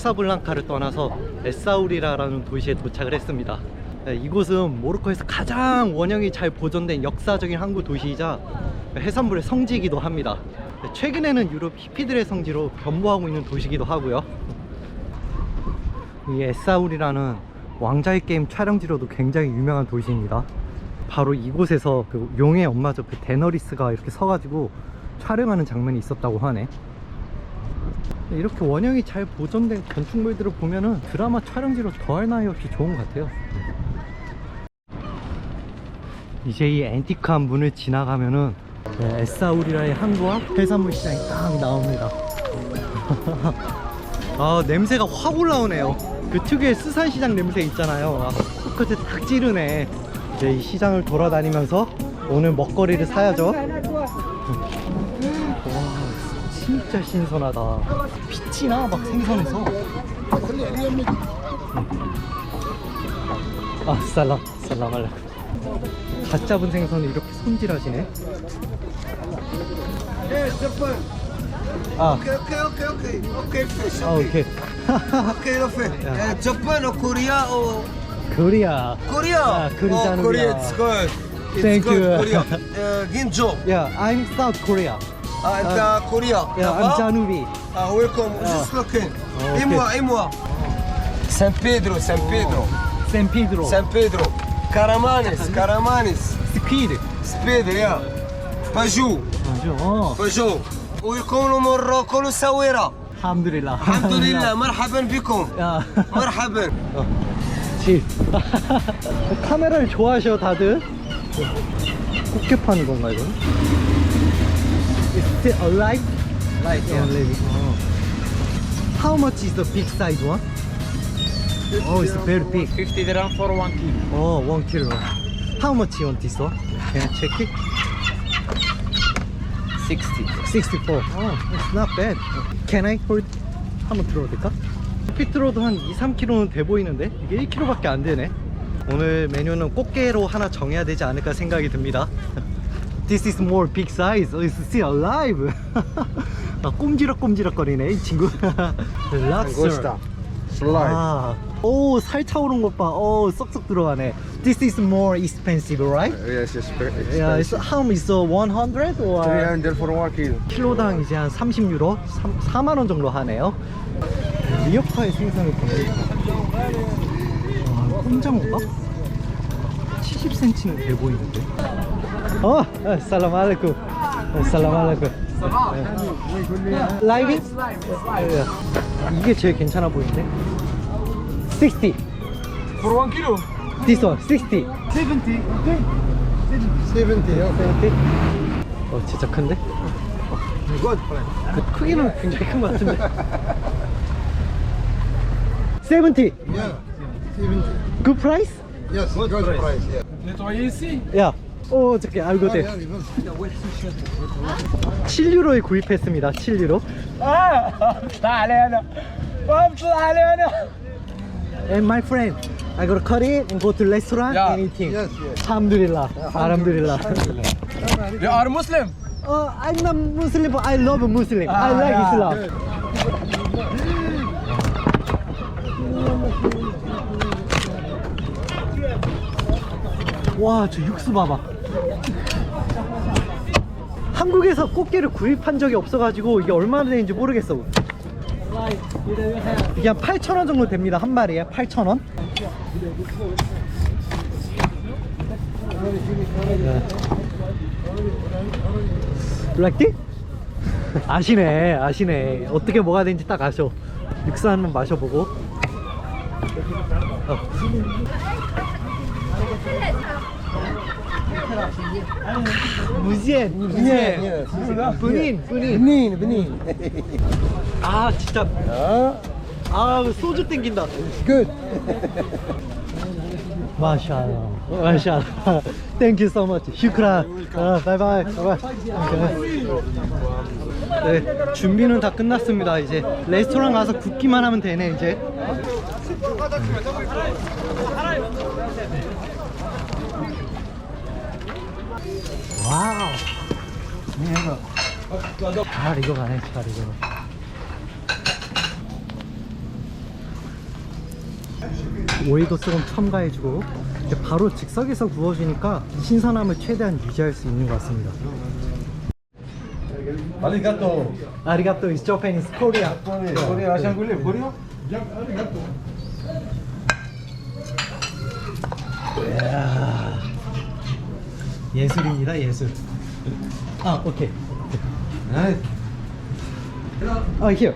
카사블랑카를 떠나서 에사우리라라는 도시에 도착을 했습니다. 네, 이곳은 모로코에서 가장 원형이 잘 보존된 역사적인 항구 도시이자 해산물의 성지이기도 합니다. 네, 최근에는 유럽 히피들의 성지로 변모하고 있는 도시이기도 하고요. 이 에사울이라는 왕자의 게임 촬영지로도 굉장히 유명한 도시입니다. 바로 이곳에서 그 용의 엄마죠 그 데너리스가 이렇게 서가지고 촬영하는 장면이 있었다고 하네. 이렇게 원형이 잘 보존된 건축물들을 보면은 드라마 촬영지로 더할 나위 없이 좋은 것 같아요. 이제 이 앤티크한 문을 지나가면은 네, 에사우리라의 항구와 해산물 시장이 딱 나옵니다. 아 냄새가 확 올라오네요 그 특유의 수산시장 냄새 있잖아요 아, 코끝에 딱 찌르네 이제 이 시장을 돌아다니면서 오늘 먹거리를 사야죠 진짜 신선하다. 빛이나 막 생선에서. 아 살람 살람 알라. 갓 잡은 생선을 이렇게 손질하시네. 예, 아. 오케이 오케이 오케이 오케이. 오케이 아 오케이 오케이. 오케이 저번 오 코리아 오 코리아. 코리아. 그리잖아 어, 코리아. it's good. It's good Korea uh, good job yeah I'm South Korea. آه، انت كوريا Yeah, I'm جنوبي. ويلكم آه. جوست لوكين أوكي. ايموا ايموا سان بيدرو سان بيدرو San Pedro. سان بيدرو كارامانيس كارامانيس Speed. سبيدر يا باجو 맞아. 어. باجو ويكونوا مروكو وساويرة alhamdulillah. الحمد لله مرحبا بكم 야. مرحبا 어. 지. 카메라를 좋아하셔 다들. 꽃게 파는 건가 이거? Is it alive? Right, Yeah, alive. 어. How much is the big size one? Oh, it's very big. 50 dirham for one kilo. Oh, one kilo. How much you want this one? Can I check it? 60. 64. Oh, it's not bad. Can I hold? 한번 들어도 될까? 피트로도 한 2, 3kg는 돼 보이는데 이게 1kg밖에 안 되네. 오늘 메뉴는 꽃게로 하나 정해야 되지 않을까 생각이 듭니다. This is more big size. Oh, it's still alive. 아, 꼼지락꼼지락 거리네 이 친구. Lobster. 아, 오, 살 차오른 것 봐. 오, 쏙쏙 들어가네. This is more expensive, right? Yes, yes, Yeah, it's, how much uh, 100 or 300 for one kilo. 킬로당 이제 한 30유로, 3, 만원 정도 하네요. 리어카의 생선을 보니까 와, 꼼장어가 70cm는 돼 보이는데. 어, 아, 살람 알레쿠. 아, 살람 알레쿠. 라이브? 예. 이게 제일 괜찮아 보이는데. 60. For one kilo? This one, 60. 70. 70요? 70? 어, 진짜 큰데? 그 크기는 굉장히 큰 것 같은데. 70. Yeah, 70. Good price? Yes, good, price. Yeah. Nettoyer ici? 야, 어 어떻게 아이고 돼 7유로에 구입했습니다 7유로 And my friend I gotta cut it and go to restaurant Yeah. and eating Yes, yes. Alhamdulillah Alhamdulillah You are Muslim? uh, I'm not Muslim but I love Muslim I like yeah. Islam 와 저 육수 봐봐 한국에서 꽃게를 구입한 적이 없어가지고 이게 얼마나 되는지 모르겠어. 이게 한 8,000원 정도 됩니다. 한 마리에 8,000원. like this? 아시네, 아시네. 어떻게 뭐가 되는지 딱 아셔. 육수 한번 마셔보고. 어. 무지엔, 무지엔. 분인, 분인. Benin, Benin. 아, 진짜. 아, 소주 땡긴다. Good. 마샬라, 마샬라. You so much. 아, 바이바이. 바이바이. 네, 준비는 다 끝났습니다. 이제 레스토랑 가서 굽기만 하면 되네, 이제. 와우. 잘 익어가네, 잘 익어. 오일도 조금 첨가해주고 바로 즉석에서 구워주니까 신선함을 최대한 유지할 수 있는 것 같습니다. Arigato. 아리가또 is Japanese Korea. Korea, Asian Korea, Korea? 이야, 예술입니다 예술. 아 오케이. 아 here.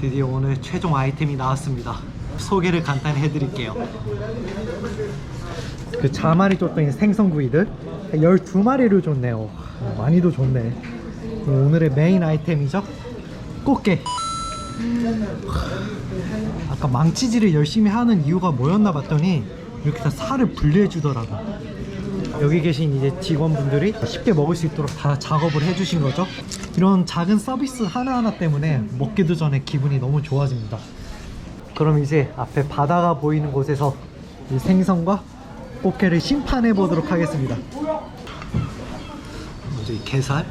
드디어 오늘 최종 아이템이 나왔습니다. 소개를 간단히 해드릴게요. 그 자말이 줬던 생선구이들 12마리를 줬네요. 많이도 줬네. 오늘의 메인 아이템이죠. 꽃게. 아까 망치질을 열심히 하는 이유가 뭐였나 봤더니 이렇게 다 살을 분리해 주더라고. 여기 계신 이제 직원분들이 쉽게 먹을 수 있도록 다 작업을 해주신 거죠. 이런 작은 서비스 하나하나 때문에 먹기도 전에 기분이 너무 좋아집니다. 그럼 이제 앞에 바다가 보이는 곳에서 이 생선과 꽃게를 심판해 보도록 하겠습니다. 먼저 이 게살.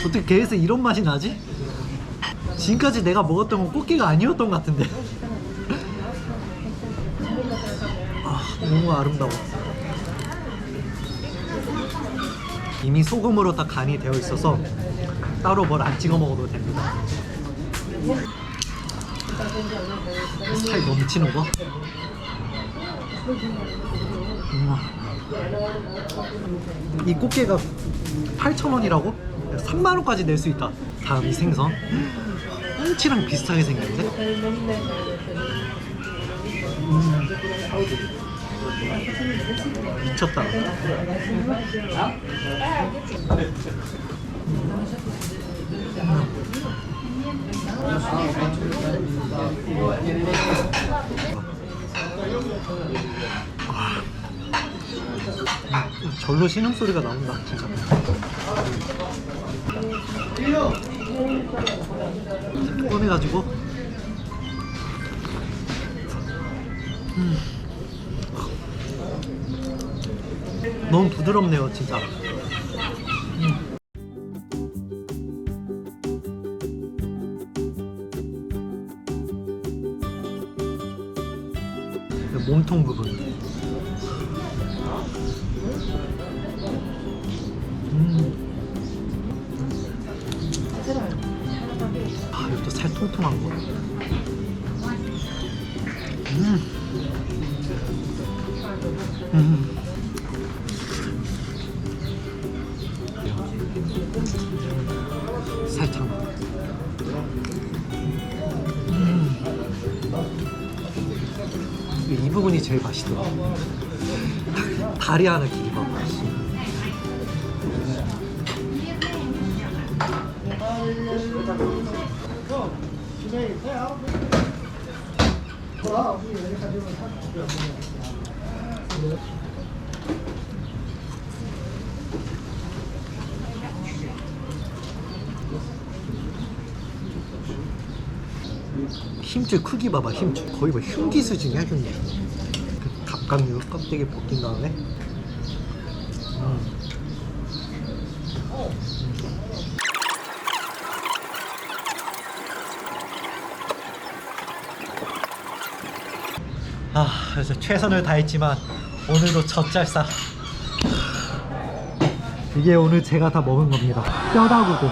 어떻게 게에서 이런 맛이 나지? 지금까지 내가 먹었던 건 꽃게가 아니었던 것 같은데. 아, 너무 아름다워. 이미 소금으로 다 간이 되어 있어서 따로 뭘 안 찍어 먹어도 됩니다. 살 넘치는 거. 우와. 이 꽃게가 8,000원이라고? 3만원까지 낼 수 있다. 다음 이 생선. 꽁치랑 비슷하게 생겼는데? 음. 미쳤다. 절로 신음소리가 나온다, 진짜. 꺼내가지고 음. 너무 부드럽네요 진짜 음. 음. 음. 이 부분이 제일 맛있더라. 다리 하나 길이 봐 봐. 힘줄 크기 봐봐 힘줄 거의 뭐 흉기 수준이야 흉기 그 갑각류 껍데기 벗긴 다음에 음. 아 그래서 최선을 다했지만 오늘도 젖잘싸. 이게 오늘 제가 다 먹은 겁니다. 뼈다구도.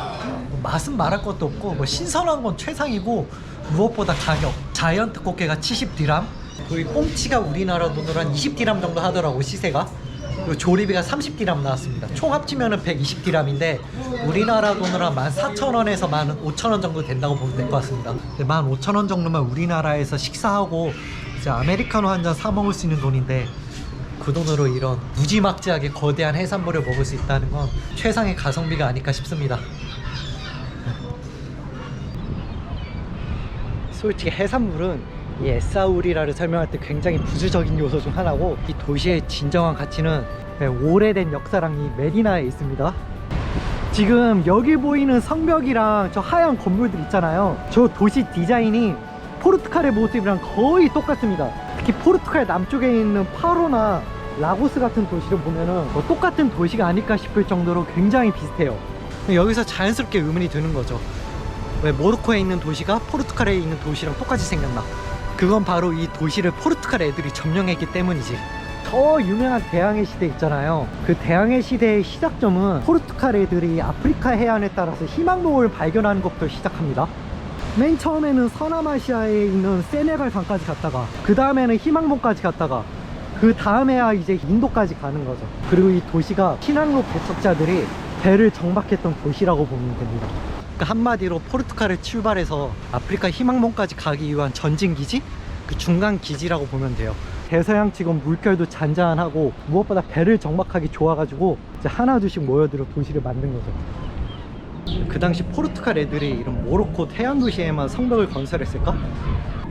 맛은 말할 것도 없고 뭐 신선한 건 최상이고 무엇보다 가격. 자이언트 꽃게가 70디람 그리고 꽁치가 우리나라 돈으로 한 20디람 정도 하더라고 시세가. 그리고 조리비가 30디람 나왔습니다. 총 합치면 은 120디람인데 우리나라 돈으로 한 14,000원에서 15,000원 정도 된다고 보면 될 것 같습니다. 15,000원 정도면 우리나라에서 식사하고 이제 아메리카노 한 잔 사 먹을 수 있는 돈인데 그 돈으로 이런 무지막지하게 거대한 해산물을 먹을 수 있다는 건 최상의 가성비가 아닐까 싶습니다. 솔직히 해산물은 이 에사우리라를 설명할 때 굉장히 부수적인 요소 중 하나고 이 도시의 진정한 가치는 오래된 역사랑 이 메디나에 있습니다. 지금 여기 보이는 성벽이랑 저 하얀 건물들 있잖아요. 저 도시 디자인이 포르투갈의 모습이랑 거의 똑같습니다. 특히 포르투갈 남쪽에 있는 파로나 라고스 같은 도시를 보면은 뭐 똑같은 도시가 아닐까 싶을 정도로 굉장히 비슷해요. 여기서 자연스럽게 의문이 드는 거죠. 왜 모로코에 있는 도시가 포르투갈에 있는 도시랑 똑같이 생겼나? 그건 바로 이 도시를 포르투갈 애들이 점령했기 때문이지. 더 유명한 대항해 시대 있잖아요. 그 대항해 시대의 시작점은 포르투갈 애들이 아프리카 해안에 따라서 희망로를 발견하는 것부터 시작합니다. 맨 처음에는 서남아시아에 있는 세네갈 강까지 갔다가 그 다음에는 희망봉까지 갔다가 그 다음에야 이제 인도까지 가는 거죠. 그리고 이 도시가 신항로 개척자들이 배를 정박했던 도시라고 보면 됩니다. 그러니까 한마디로 포르투갈을 출발해서 아프리카 희망봉까지 가기 위한 전진 기지? 그 중간 기지라고 보면 돼요. 대서양 지금 물결도 잔잔하고 무엇보다 배를 정박하기 좋아가지고 이제 하나둘씩 모여들어 도시를 만든 거죠. 그 당시 포르투갈 애들이 이런 모로코 해안 도시에만 성벽을 건설했을까?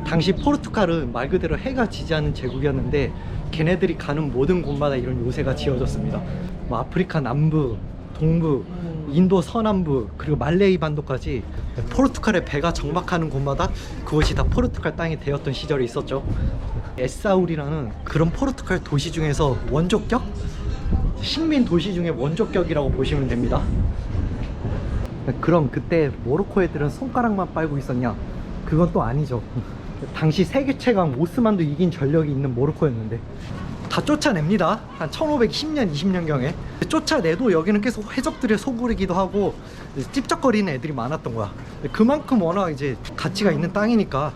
당시 포르투갈은 말 그대로 해가 지지 않는 제국이었는데 걔네들이 가는 모든 곳마다 이런 요새가 지어졌습니다. 뭐 아프리카 남부, 동부, 인도 서남부 그리고 말레이 반도까지 포르투갈의 배가 정박하는 곳마다 그곳이 다 포르투갈 땅이 되었던 시절이 있었죠. 에사울이라는 그런 포르투갈 도시 중에서 원조격 식민 도시 중에 원조격이라고 보시면 됩니다. 그럼 그때 모로코 애들은 손가락만 빨고 있었냐? 그건 또 아니죠. 당시 세계 최강 오스만도 이긴 전력이 있는 모로코였는데 다 쫓아냅니다. 한 1510년, 20년경에 쫓아내도 여기는 계속 해적들의 소굴이기도 하고 찝쩍거리는 애들이 많았던 거야. 그만큼 워낙 이제 가치가 있는 땅이니까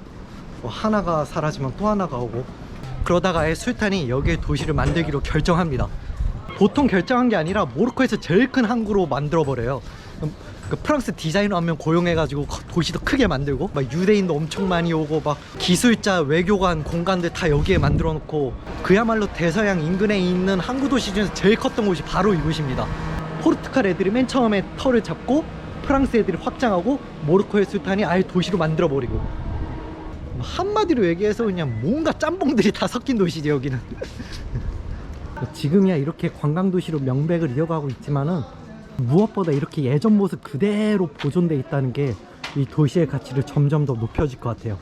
뭐 하나가 사라지면 또 하나가 오고 그러다가 술탄이 여기에 도시를 만들기로 결정합니다. 보통 결정한 게 아니라 모로코에서 제일 큰 항구로 만들어 버려요. 그 프랑스 디자이너 한 명 고용해가지고 거- 도시도 크게 만들고 막 유대인도 엄청 많이 오고 막 기술자 외교관 공간들 다 여기에 만들어 놓고 그야말로 대서양 인근에 있는 항구 도시 중에서 제일 컸던 곳이 바로 이곳입니다. 포르투갈 애들이 맨 처음에 터를 잡고 프랑스 애들이 확장하고 모로코의 술탄이 아예 도시로 만들어 버리고 한마디로 얘기해서 그냥 뭔가 짬뽕들이 다 섞인 도시지 여기는. 지금이야 이렇게 관광 도시로 명백을 이어가고 있지만은 무엇보다 이렇게 예전 모습 그대로 보존돼 있다는 게 이 도시의 가치를 점점 더 높여질 것 같아요.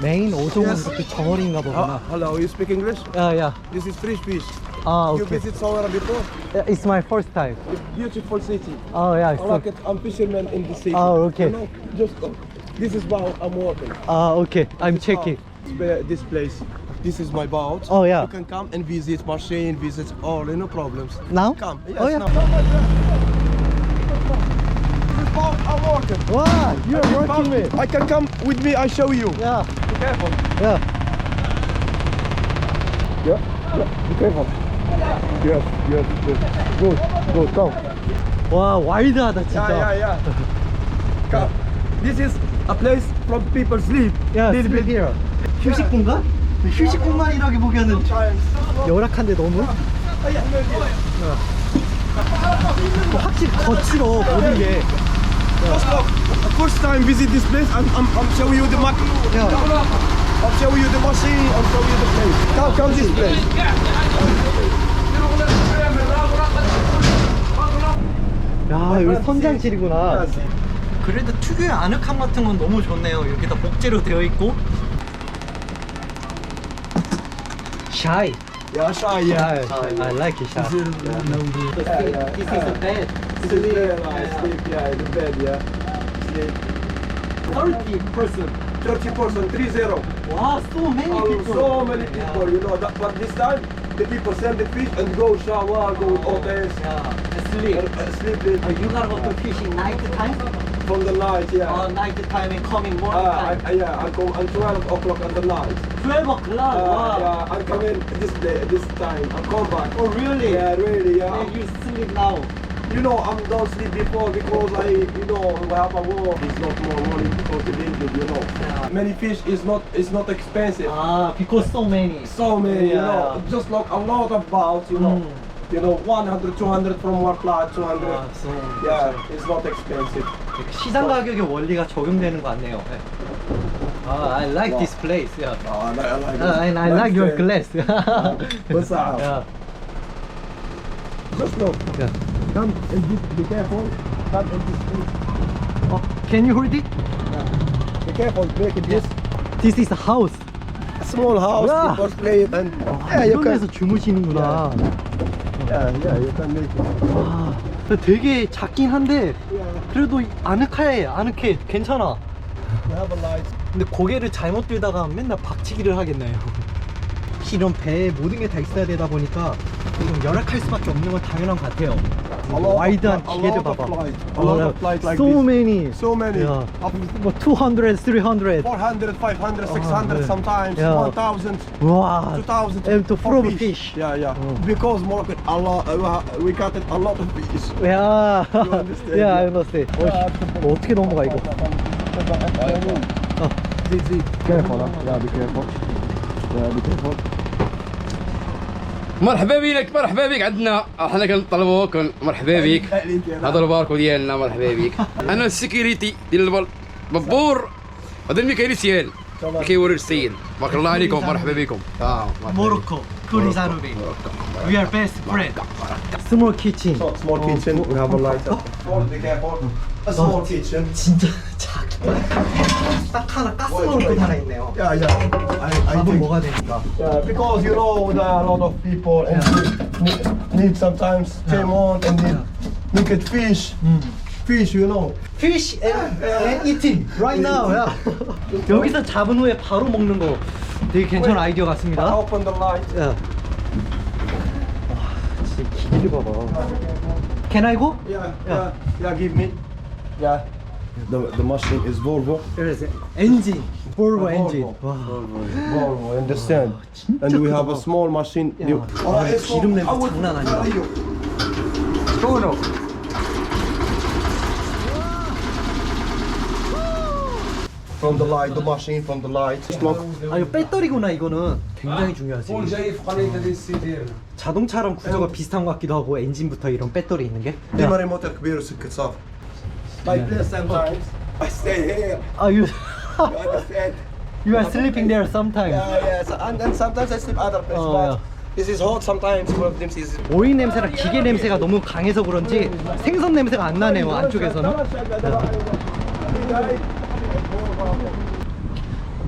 메인 오종은 그 정어리인가 Uh, 보구나. hello, you speak English? 야 야. This is Fish Fish. 아 You 오케이. visit Sawana before? It's my first time. Beautiful city. 아 야. I like it. I'm fisherman in the city. Oh, okay. You know, just uh, this is boat I'm walking. 아 오케이. I'm checking. Uh, This place. This is my boat. Oh, yeah. You can come and visit Marseille and visit all, no problems. Now? Come. Yes, Oh yeah. now. This is boat I'm walking. 와, you're This working boat, with. I can come with me. I show you. 야, Be careful. 야. Yeah. yeah. Be careful. Yes. Yes. yes. Good. Good. Come. 와, 와일드하다 진짜. Yeah, yeah, yeah. Come. This is a place from people sleep. 야, Little sleep bit. here. 휴식 공간? 휴식 공간이라기보기에는 Sometimes. 열악한데 너무? 어, 확실히 거칠어 모든 게. First time visit this place, I'm, I'm, I'm show you the. 야, I'll show you the machine. I'll show you the place. Come, come this place. 야 여기 선장실이구나. 그래도 특유의 아늑함 같은 건 너무 좋네요. 여기다 목재로 되어 있고. Shy. Yeah, shy, yeah. Shy. I, I like it, shy. Yeah. Yeah, yeah. This is a bed. Sleep, sleep, yeah. sleep, yeah, the bed, yeah. Sleep. 30 person. 30 person, 3-0. Wow, so many oh, people. So many people, yeah. you know. That, but this time, the people send the fish and go shower, go oh, hotels. Yeah, sleep. Uh, uh, sleep. Uh, you are to fishing night time? From the night, yeah. Uh, night time and coming morning Ah, I, time. I, yeah, I come at 12 o'clock at the night. 12 o'clock, Uh, wow. Yeah, I come in this day, this time. I come back. Oh, really? Yeah, really, yeah. And you sleep now? You know, I'm don't sleep before because I, you know, we have a war. It's not more money because the danger, you know. Yeah. Many fish is not is not expensive. Ah, because so many. so many, you know. Just like a lot of boats, you know. Mm. You know, 100, 200 from one flight, 200. 아, so Yeah, it's not expensive. 시장 가격의 원리가 적용되는 것 같네요. 네. 아, I like this place. Yeah. Oh, I like, Uh, and I like your glass. What's up? yeah. Just look. Yeah. Come and be, be careful. Come and this place. Oh, can you hold it? Be careful, make it this. This is a house. Small house, Yeah. people play it and 아, yeah, you 이런 can. 데서 주무시는구나. Yeah, yeah, you can make it. 와, 되게 작긴 한데 그래도 아늑해, 아늑해, 괜찮아. 근데 고개를 잘못 들다가 맨날 박치기를 하겠네요. 이런 배에 모든 게 다 있어야 되다 보니까 좀 열악할 수밖에 없는 건 당연한 것 같아요. 와이드한 기계들 봐봐. so many. So many. Yeah. Up 뭐 200, 300. 400, 500, 600 yeah. sometimes, Yeah. 1000, 와. 2000 And to for from fish. Yeah, yeah. Oh. Because Morocco, a lot, uh, we got it a lot of fish. 야. understand, 야, I yeah. understand. 어, 씨, 뭐 어떻게 넘어가 이거? 어. Careful, huh? Yeah, be careful. Yeah, be careful. مرحبا بك مرحبا بك عندنا. حنا كنطلبوك مرحبا بك هذا الباركو ديالنا مرحبا بك أنا السكيوريتي ديال البابور هذا الميكانيسيان كيوري السيد. بارك الله عليكم مرحبا بكم آه موروكو كوري زاروبي وي ار بيست فريند سمول كيتشن سمول كيتشن وي هاف ا لايت a. Oh, small kitchen. 진짜 작다. 딱 하나 가스 넣을 거 하나 있네요. Yeah, yeah. I, I 밥은 think. 먹어야 되니까. Yeah, because you know there are a lot of people and need, need sometimes came on and need look at fish. Fish, you know. Fish and, and eating right now. 야. 여기서 잡은 후에 바로 먹는 거 되게 괜찮은 아이디어 I 같습니다. open the light. 야. 와, 진짜 기계를 봐봐. Can I go? Yeah, yeah, yeah. Give me. Yeah. The the machine is Volvo. 그래서 엔진, 볼보 엔진. Volvo. 와. Volvo, understand? And we have a small machine. Yeah. 아, 기름 냄새 장난 아니다. From the light, the machine from the light. Smoke. 아 이거 배터리구나 이거는 굉장히 중요하지. 자동차랑 구조가 비슷한 것 같기도 하고 엔진부터 이런 배터리 있는 게. ديما ريموتر كبير وسكت صافي. Like this sometimes. I stay here. 아 you You understand? you are sleeping there sometimes. Yeah, yeah. So, and then sometimes I sleep other place. Oh, but yeah. This is hot sometimes. One of them is. 오일 냄새랑 기계 냄새가 너무 강해서 그런지 생선 냄새가 안 나네요 안쪽에서는.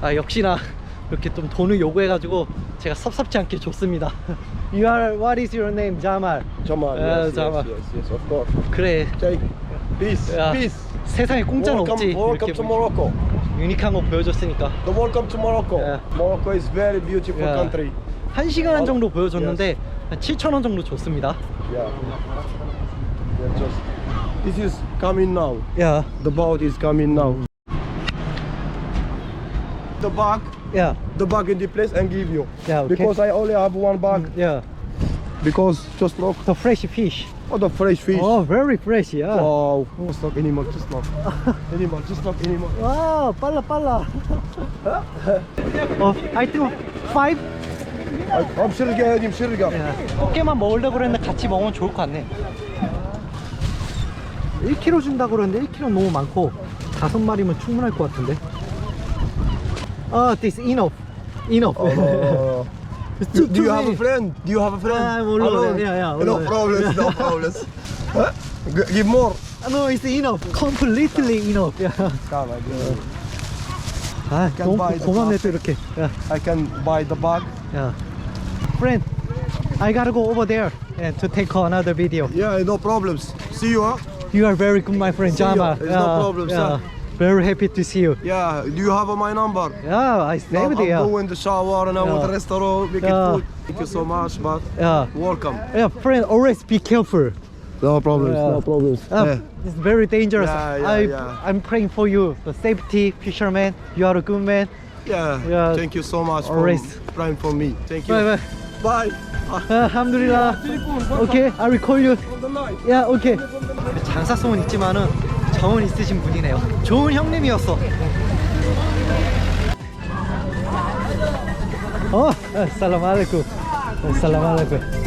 아 역시나 이렇게 좀 돈을 요구해가지고 제가 섭섭지 않게 줬습니다. You are what is your name? 자말. Jamal. Yeah, yes, Jamal. yes, yes, yes, of course. 그래. Take. Peace. 야, Peace. 세상에 공짜는 없지. Welcome, welcome 이렇게 to Morocco. 유니크한 거 보여줬으니까. The welcome to Morocco. Yeah. Morocco is very beautiful Yeah. country. 한 시간 정도 보여줬는데 한 7천 원 정도 줬습니다. Yeah. Yeah, just. This is coming now. 야, The boat is coming now. The bag, 야, the bag in the place and give you. Yeah, okay. Because I only have one bag. 야. Because just look, The fresh fish. What a fresh fish. Oh, very fresh, yeah. Wow, just look animal, just look. animal, just look animal. Wow, 빨라 빨라. 어, I think five. 엄실게 해야지, 엄실게. 어깨만 먹으려고 그랬는데 같이 먹으면 좋을 것 같네. 1kg 준다고 그러는데 1kg 너무 많고 다섯 마리면 충분할 것 같은데. 아, this enough, enough. Oh. It's Do, too- do you too have a many. friend? Do you have a friend? I'm alone. Alone? Yeah, yeah, No alone. problems, no problems. Huh? G- Give more. 아, No, it's enough. Completely enough. 야. Come, I give- 아, Can 너무 buy the 고맙네 bag. 또 이렇게. 야, I can buy the bag. 야. Friend, I gotta go over there and to take another video. Yeah, no problems. See you, huh? You are very good, my friend See you. Jama. There's no problem, sir. Very happy to see you. Yeah, do you have uh, my number? Yeah, I Now saved I'm it. Yeah. going to shower and I Yeah. want the restaurant, make Yeah. it food. Thank you so much, but Yeah. welcome. Yeah, friend, always be careful. No problems, Yeah. problems. Uh, It's very dangerous. Yeah, yeah, I, yeah. I'm praying for you. The safety, fisherman. You are a good man. Yeah. Yeah. Thank you so much Always. for praying for me. Thank you. Bye bye. Bye. Alhamdulillah. Okay, I will call you. On the night. 야, 오케이. 장사성은 있지만은 정은 있으신 분이네요. 좋은 형님이었어. 어, 살람 알레이쿰. 살람 알레이쿰.